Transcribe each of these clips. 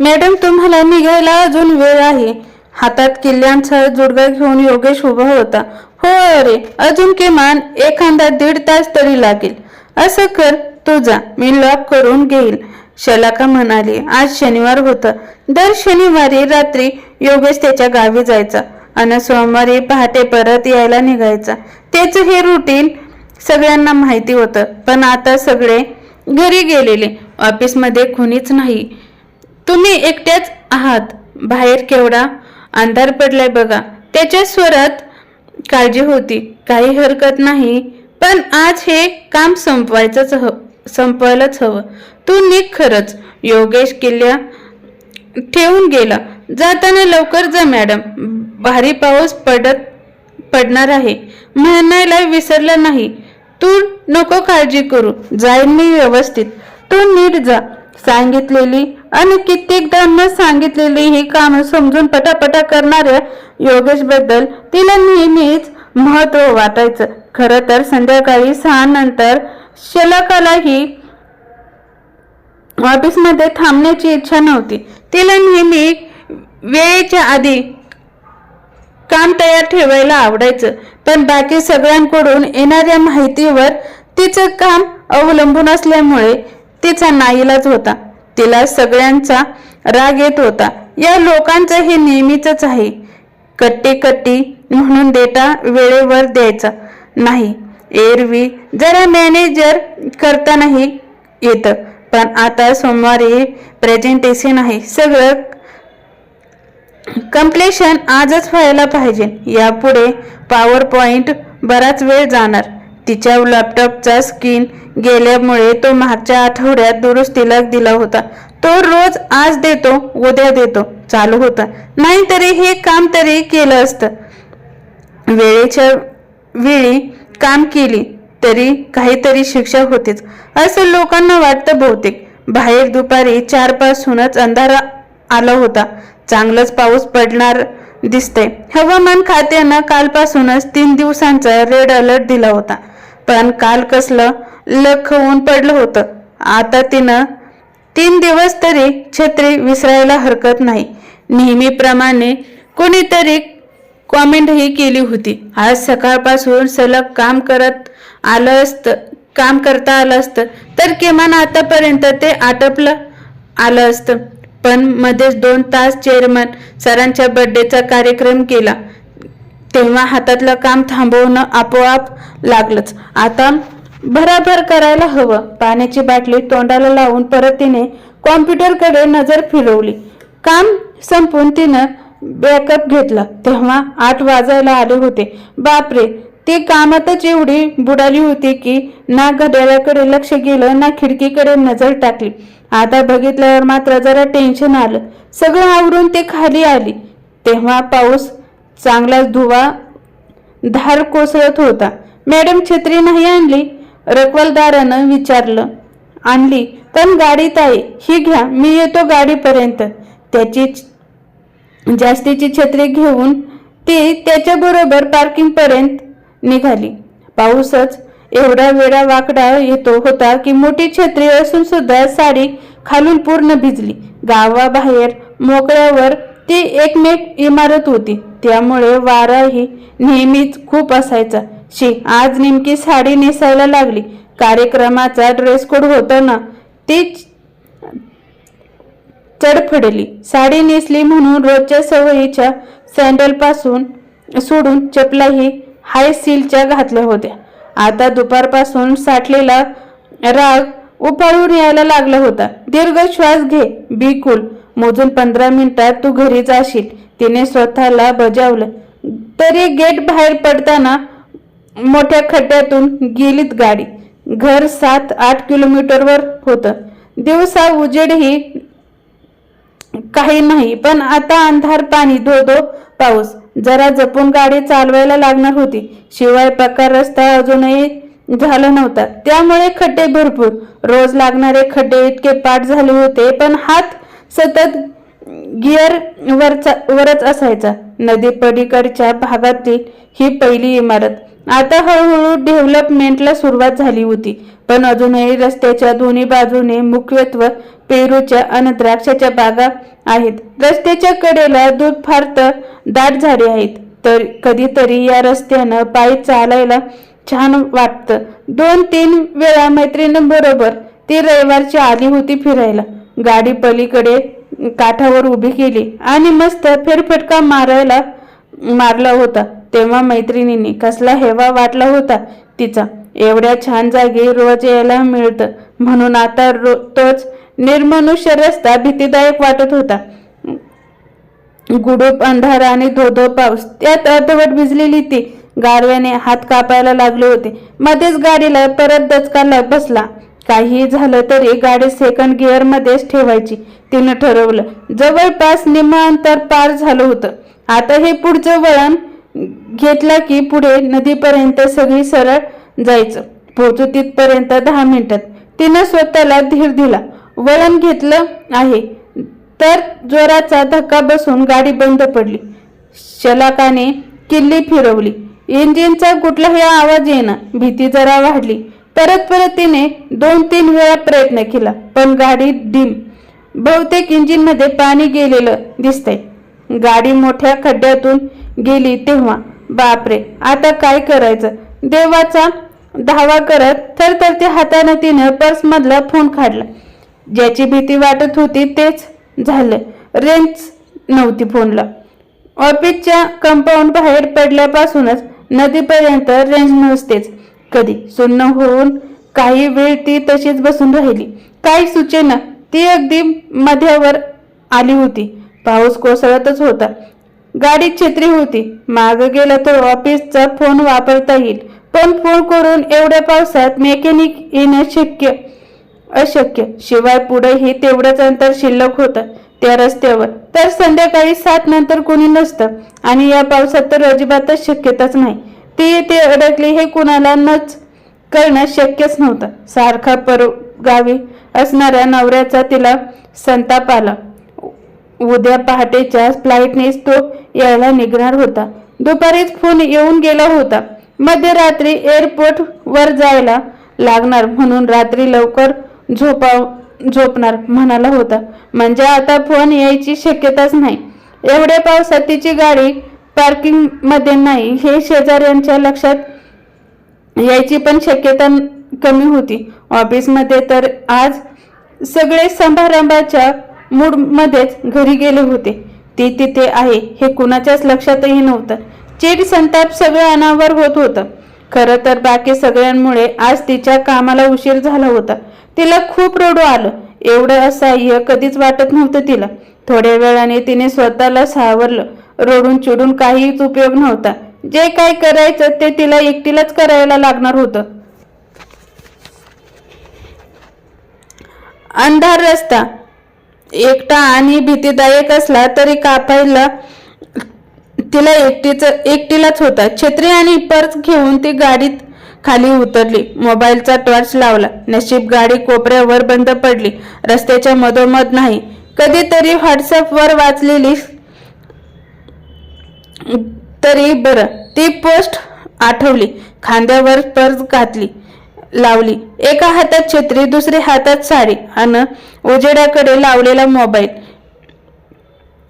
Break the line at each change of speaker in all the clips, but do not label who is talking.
Madam तुम्हाला निघायला अजून वेळ आहे. हातात किल्ल्यांचा जुडगा घेऊन योगेश उभा होता. हो अरे अजून किमान एखादा दीड तास तरी लागेल. असं कर तू जा मी लॉक करून घेईल. शलाका म्हणाली आज शनिवार होतं. दर शनिवारी रात्री योगेश त्याच्या गावी जायचा आणि सोमवारी पहाटे परत यायला निघायचा. त्याचं हे रुटीन सगळ्यांना माहिती होतं. पण आता सगळे घरी गेलेले. ऑफिसमध्ये कुणीच नाही. तुम्ही एकट्याच आहात. बाहेर केवढा अंधार पडलाय बघा. त्याच्या स्वरात काळजी होती. काही हरकत नाही. पण आज हे काम संपवायचंच हव संपवायलाच हवं. तू निघ खरंच. योगेश किल्ल्या ठेवून गेला. जाताना लवकर जा मॅडम. भारी पाऊस पडत पडणार आहे. म्हणायला विसरलं नाही. तू नको काळजी करू. जाईन मी व्यवस्थित. तू नीट जा. सांगितलेली आणि कित्येकदा न सांगितलेली ही कामं समजून पटापटा करणाऱ्या योगेशबद्दल तिला नेहमीच महत्त्व वाटायचं. खरं तर संध्याकाळी सहा नंतर शलकालाही ऑफिसमध्ये थांबण्याची इच्छा नव्हती. तिला नेहमी वेळेच्या आधी काम तयार ठेवायला आवडायचं. पण बाकी सगळ्यांकडून येणाऱ्या माहितीवर तिचं काम अवलंबून असल्यामुळे तिचा नाईलाज होता. तिला सगळ्यांचा राग येत होता. या लोकांचं हे नेहमीच आहे. कट्टी कट्टी म्हणून डेटा वेळेवर द्यायचा नाही. एरवी जरा मॅनेजर करतानाही येतं. पण आता सोमवारी प्रेझेंटेशन आहे. सगळं कम्प्लेशन आजच व्हायला पाहिजे. यापुढे पॉवर पॉइंट बराच वेळ जाणार. तिच्या लॅपटॉपचा स्क्रीन गेल्यामुळे तो मागच्या आठवड्यात दुरुस्तीला दिला होता. तो रोज आज देतो उद्या देतो चालू होता. नाहीतरी हे काम तरी केलं असतं. वेळेच्या वेळी काम केली तरी काहीतरी शिक्षा होतेच. असं लोकांना वाटतं बहुतेक. बाहेर दुपारी चार पासूनच अंधार आला होता. चांगलाच पाऊस पडणार दिसतंय. हवामान खात्यानं कालपासूनच तीन दिवसांचा रेड अलर्ट दिला होता. पण काल कसलं लख होऊन पडलं होतं. आता तिनं तीन दिवस तरी छत्री विसरायला हरकत नाही. नेहमीप्रमाणे कोणीतरी कॉमेंटही केली होती. आज सकाळपासून सलग काम करत आलं असतं काम करता आलं असतं तर किमान आतापर्यंत ते आटपलं आलं असतं. पण मध्येच दोन तास चेअरमन सरांच्या बर्थडेचा कार्यक्रम केला. तेव्हा हातातलं काम थांबवणं आपोआप लागलंच. आता भराभर करायला हवं. पाण्याची बाटली तोंडाला लावून परत तिने कॉम्प्युटरकडे नजर फिरवली. काम संपून तिनं बॅकअप घेतला. तेव्हा आठ वाजायला आले होते. बापरे ती कामातच एवढी बुडाली होती की ना घड्याळाकडे लक्ष गेलं ना खिडकीकडे नजर टाकली. आता बघितल्यावर मात्र जरा टेन्शन आलं. सगळं आवरून ते खाली आली. तेव्हा पाऊस चांगलाच धुवा धार कोसळत होता. मॅडम छत्री नाही आणली? रखवालदारानं विचारलं आणली पण गाडीत आहे ही घ्या मी येतो गाडीपर्यंत. त्याची जास्तीची छत्री घेऊन ती त्याच्याबरोबर पार्किंगपर्यंत निघाली. पाऊसच एवढा वेळा वाकडा येतो होता की मोठी छत्री असून सुद्धा साडी खालून पूर्ण भिजली. गावाबाहेर मोकळ्यावर ती एकमेक इमारत होती. त्यामुळे वाराही नेहमीच खूप असायचा. शी आज नेमकी साडी नेसायला लागली. कार्यक्रमाचा ड्रेस कोड होता ना ती चडफडली. साडी नेसली म्हणून रोजच्या सवयीच्या सँडलपासून सोडून चपलाही हाय सीलच्या घातल्या होत्या. आता दुपारपासून साठलेला राग उपाळून यायला लागला होता. दीर्घ श्वास घे बिकुल मोजून पंधरा मिनिटात तू घरी जाशील. तिने स्वतःला बजावलं. तरी गेट बाहेर पडताना मोठ्या खड्ड्यातून गेलीत गाडी. घर सात आठ किलोमीटरवर होतं. दिवसा उजेडही काही नाही पण आता अंधार पाणी धो धो पाऊस. जरा जपून गाडी चालवायला लागणार होती. शिवाय प्रकार रस्ता अजूनही झाला नव्हता. त्यामुळे खड्डे भरपूर. रोज लागणारे खड्डे इतके पाठ झाले होते पण हात सतत गिअर वरचा वरच असायचा. नदी पलीकडच्या भागातील ही पहिली इमारत. आता हळूहळू डेव्हलपमेंटला सुरुवात झाली होती. पण अजूनही रस्त्याच्या दोन्ही बाजूने मुख्यत्व पेरूच्या आणि द्राक्षाच्या बागा आहेत. रस्त्याच्या कडेला दूध फार तर दाट झाडे आहेत. तर कधीतरी या रस्त्यानं पायी चालायला छान वाटतं. दोन तीन वेळा मैत्रिणींबरोबर ती रविवारची आली होती फिरायला. गाडी पलीकडे काठावर उभी केली आणि मस्त फेरफटका मारायला मारला होता. तेव्हा मैत्रिणींनी कसला हेवा वाटला होता तिचा. एवढ्या छान जागी रोज यायला मिळतं. म्हणून आता रो तोच निर्मनुष्य रस्ता भीतीदायक वाटत होता. गुडूप अंधार आणि धोधो पाऊस. त्यात अर्धवट भिजलेली ती गारव्याने हात कापायला लागले होते. मध्येच गाडीला परत दचकाला बसला. काही झालं तरी गाडी सेकंड गिअर मध्येच ठेवायची. तिनं ठरवलं जवळपास निम्म अंतर पार झालं होतं. आता हे पुढचं वळण घेतला की पुढे नदीपर्यंत सगळी सरळ जायचं. पोहोचू तिथपर्यंत दहा मिनिटात तिनं स्वतःला धीर दिला. वळण घेतलं आहे. तर जोराचा धक्का बसून गाडी बंद पडली. शलाकाने किल्ली फिरवली. इंजिनचा कुठलाही आवाज येणं भीती जरा वाढली. परत परत तिने दोन तीन वेळा प्रयत्न केला पण गाडी डिम. बहुतेक इंजिनमध्ये पाणी गेलेलं दिसतंय. गाडी मोठ्या खड्ड्यातून गेली तेव्हा. बापरे आता काय करायचं? देवाचा धावा करत थरथरत्या हाताने तिनं पर्स मधला फोन काढला. ज्याची भीती वाटत होती तेच झालं. रेंज नव्हती फोनला. ऑफिसच्या कंपाऊंड बाहेर पडल्यापासूनच नदीपर्यंत रेंज नसतेच. कधी सुन्न होऊन काही वेळ ती तशीच बसून राहिली. काही सूचना? ती अगदी मध्यावर आली होती. पाऊस कोसळतच होता. गाडीत छत्री होती. मागं गेलं तर ऑफिसचा फोन वापरता येईल. पण फोन करून एवढ्या पावसात मेकॅनिक येणं शक्य अशक्य. शिवाय पुढेही तेवढंच अंतर शिल्लक होतं. त्या रस्त्यावर. तर संध्याकाळी सात नंतर कोणी नसतं. आणि या पावसात तर अजिबातच शक्यताच नाही. ती येथे अडकली हे कुणाला नच करणं शक्यच नव्हतं. सारखा पर गावी असणाऱ्या नवऱ्याचा तिला संताप आला. उद्या पहाटेच्या फ्लाईटनेच तो यायला निघणार होता. दुपारीच फोन येऊन गेला होता. मध्यरात्री एअरपोर्ट वर जायला लागणार म्हणून रात्री लवकर झोपाव झोपणार म्हणाला होता. म्हणजे आता फोन यायची शक्यताच नाही. एवढ्या पावसात तिची गाडी पार्किंगमध्ये नाही हे शेजाऱ्यांच्या लक्षात यायची पण शक्यता कमी होती. ऑफिसमध्ये तर आज सगळे समारंभाच्या मूडमध्येच घरी गेले होते. ती तिथे आहे हे कुणाच्याच लक्षातही नव्हतं. चेड संताप सगळं अनावर होत होतं. खरं तर बाकी सगळ्यांमुळे आज तिच्या कामाला उशीर झाला होता. तिला खूप रडू आलं. एवढं असह्य कधीच वाटत नव्हतं तिला. थोड्या वेळाने तिने स्वतःला सावरलं. रडून चिडून काहीच उपयोग नव्हता. जे काय करायचं ते तिला एकटीलाच करायला लागणार होतं. अंधार रस्ता. एकटा आणि भीतीदायक असला तरी कापायला तिला एकटीच एकटीलाच होता. छत्री आणि पर्स घेऊन ती गाडीत खाली उतरली. मोबाईलचा टॉर्च लावला. नशीब गाडी कोपऱ्यावर बंद पडली. रस्त्याच्या मधोमध नाही. कधीतरी व्हॉट्सअपवर वाचलेली तरी बरं. ती पोस्ट आठवली. खांद्यावर पर्स घातली. लावली. एका हातात छत्री दुसऱ्या हातात साडी आणि उजेडाकडे लावलेला मोबाईल.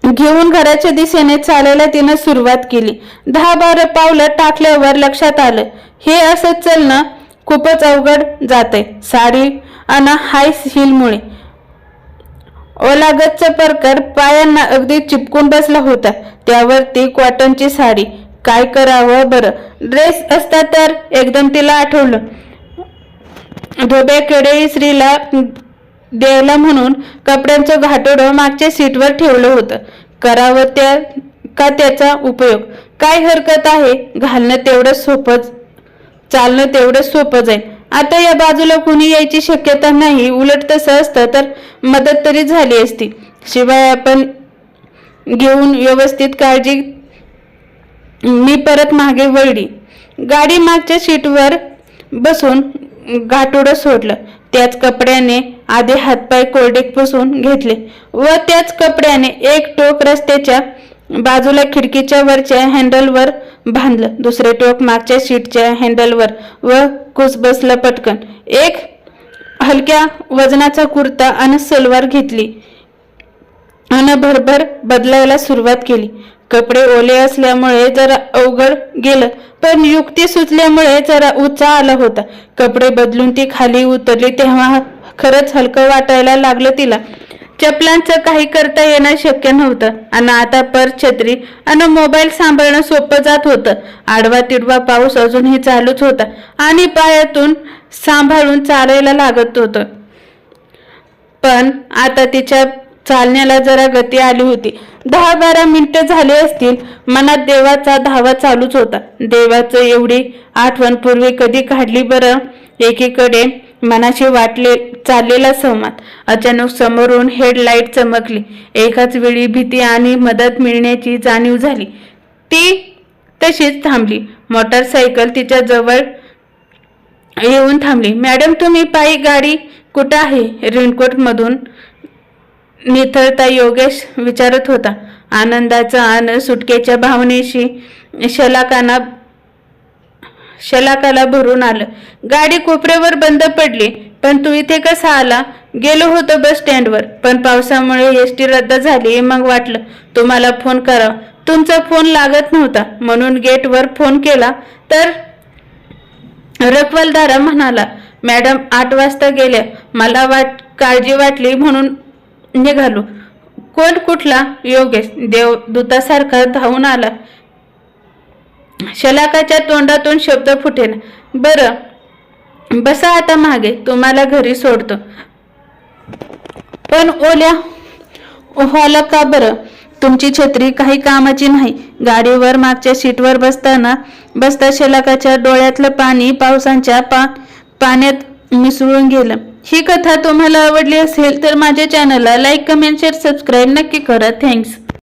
घेऊन घराच्या दिशेने चालायला तिनं सुरुवात केली. दहा बारा पावलं टाकल्यावर लक्षात आलं हे असं चलणं खूपच अवघड जाते साडी आणि हाय हिलमुळे. ओलागतचा प्रकार पायांना अगदी चिपकून बसला होता. त्यावर ती कॉटनची साडी. काय करावं बरं? ड्रेस असता तर एकदम तिला आठवलं. धोब्याकडे स्त्रीला द्यायला म्हणून कपड्यांचं घाटोडं मागच्या सीटवर ठेवलं होतं. करावं त्या का त्याचा उपयोग? काय हरकत आहे? घालणं तेवढं सोपं चालणं तेवढं सोपं जाईल. आता या बाजूला कुणी यायची शक्यता नाही उलट तसं असतं तर मदत तरी झाली असती. शिवाय आपण घेऊन व्यवस्थित काळजी मी परत मागे वळली. गाडी मागच्या सीटवर बसून गाठोडं सोडलं. त्याच कपड्याने आधी हातपाय कोरडे पुसून घेतले व त्याच कपड्याने एक टोक रस्त्याच्या बाजूला खिडकीच्या वरच्या हँडलवर बांधलं. दुसरे टोक मागच्या सीटच्या हँडलवर व कुस बसलं पटकन. एक हलक्या वजनाचा कुर्ता आणि सलवार घेतली. आणि भरभर बदलायला सुरुवात केली. कपडे ओले असल्यामुळे जरा अवघड गेलं पण युक्ती सुचल्यामुळे जरा उत्साह आला होता. कपडे बदलून ती खाली उतरली तेव्हा खरंच हलकं वाटायला लागलं तिला. चपलांचं काही करता येणं शक्य नव्हतं. आणि आता पर छत्री आणि मोबाईल सांभाळणं सोपं जात होतं. आडवा तिडवा पाऊस अजूनही चालूच होता आणि पायातून सांभाळून चालायला लागत होतं. पण आता तिच्या चालण्याला जरा गती आली होती. दहा बारा मिनिटं झाली असतील मनात देवाचा धावा चालूच होता. देवाचं एवढी आठवण पूर्वी कधी काढली बरं? एकीकडे मनाशी वाटले चाललेला संवाद. अचानक समोरून हेडलाईट चमकली. एकाच वेळी भीती आणि मदत मिळण्याची जाणीव झाली. ती तशीच थांबली. मोटारसायकल तिच्या जवळ येऊन थांबली. मॅडम तुम्ही पायी गाडी कुठं आहे? रेनकोट मधून निथळता योगेश विचारत होता. आनंदाचा आन सुटकेच्या भावनेशी शलाकाना शलाकाला भरून आलं. गाडी कोपऱ्यावर बंद पडली. पण तू इथे कसा आला? गेलो होतो बस स्टँडवर. पण पावसामुळे एस टी रद्द झाली मग वाटलं तुम्हाला फोन करावा. तुमचा फोन लागत नव्हता. म्हणून गेटवर फोन केला. तर रखवालदारा म्हणाला मॅडम आठ वाजता गेल्या. मला वाट काळजी वाटली म्हणून निघालो. कोण कुठला? योगेश. देव दूतासारखा धावून आला. शलाकाच्या तोंडातून शब्द फुटेल बरं बसा आता मागे. तुम्हाला घरी सोडतो. पण ओल्या ओहाला का बरं? तुमची छत्री काही कामाची नाही. गाडीवर मागच्या सीटवर बसताना बसता शलाकाच्या डोळ्यातलं पाणी पावसांच्या पा पाण्यात मिसळून गेलं. ही कथा तुम्हाला आवडली असेल तर माझ्या चॅनलला लाईक कमेंट शेअर सबस्क्राईब नक्की करा. थँक्स